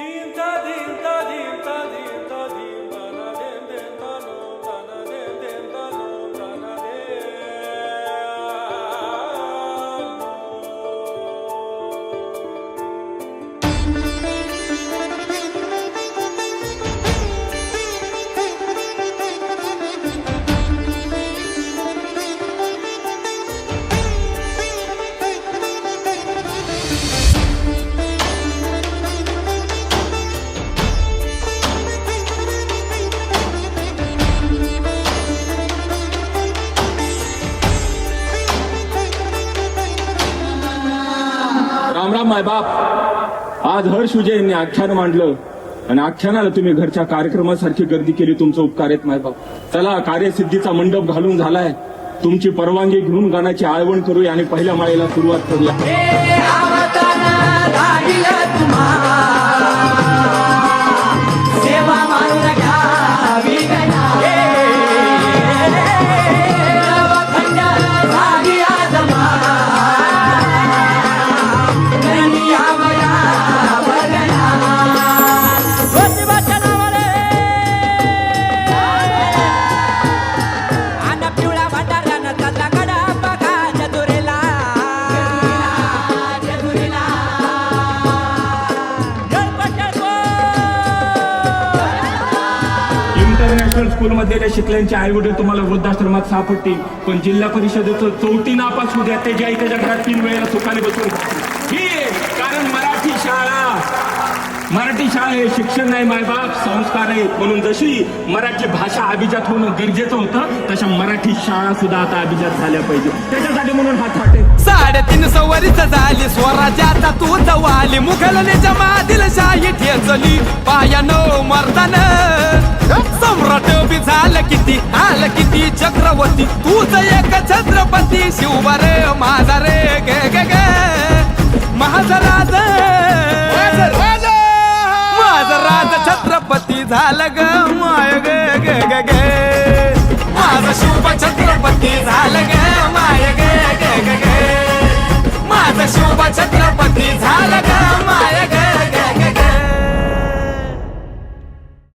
Tinta, tinta, tinta, tinta, tinta. रामराम राम मायबाप आज हर्ष विजय यांनी आख्यान मांडलं आणि आख्यानाला तुम्ही घरच्या कार्यक्रमासारखी गर्दी केली तुमचं उपकार आहेत मायबाप चला कार्यसिद्धीचा मंडप घालून झालाय. तुमची परवानगी घेऊन गाण्याची आळवण करूया आणि पहिल्या माळेला सुरुवात करूया. इंटरनॅशनल स्कूलमध्ये त्या शिकल्यांचे आई वडील तुम्हाला वृद्धाश्रमात सापडतील. पण जिल्हा परिषदेचं चौथी नापास होऊ द्या त्याची आई त्याच्या घरात तीन वेळेला सुखाने बसून ही कारण मराठी शाळा. मराठी शाळा हे शिक्षण नाही मायबाप संस्कार आहे म्हणून जशी मराठी भाषा अभिजात होणं गरजेचं होतं तशा मराठी शाळा सुद्धा आता अभिजात झाल्या पाहिजे. त्याच्यासाठी म्हणून हात थाट साडेतीन सवरीच झाली स्वराज्याचा तू जवाली मुघलने जमातील शाही ठेचली पायानो मर्दान. सम्राट किती हाल किती चक्रवर्ती? तूच एक छत्रपती. शिवबरे माझा रे गे गे गे. माझा राज माझा राज छत्रपती झालं ग माय गे गे गे गे. माझा शिव छत्रपती झालं ग माय गे गे गे माझा शिव छत्रपती झालं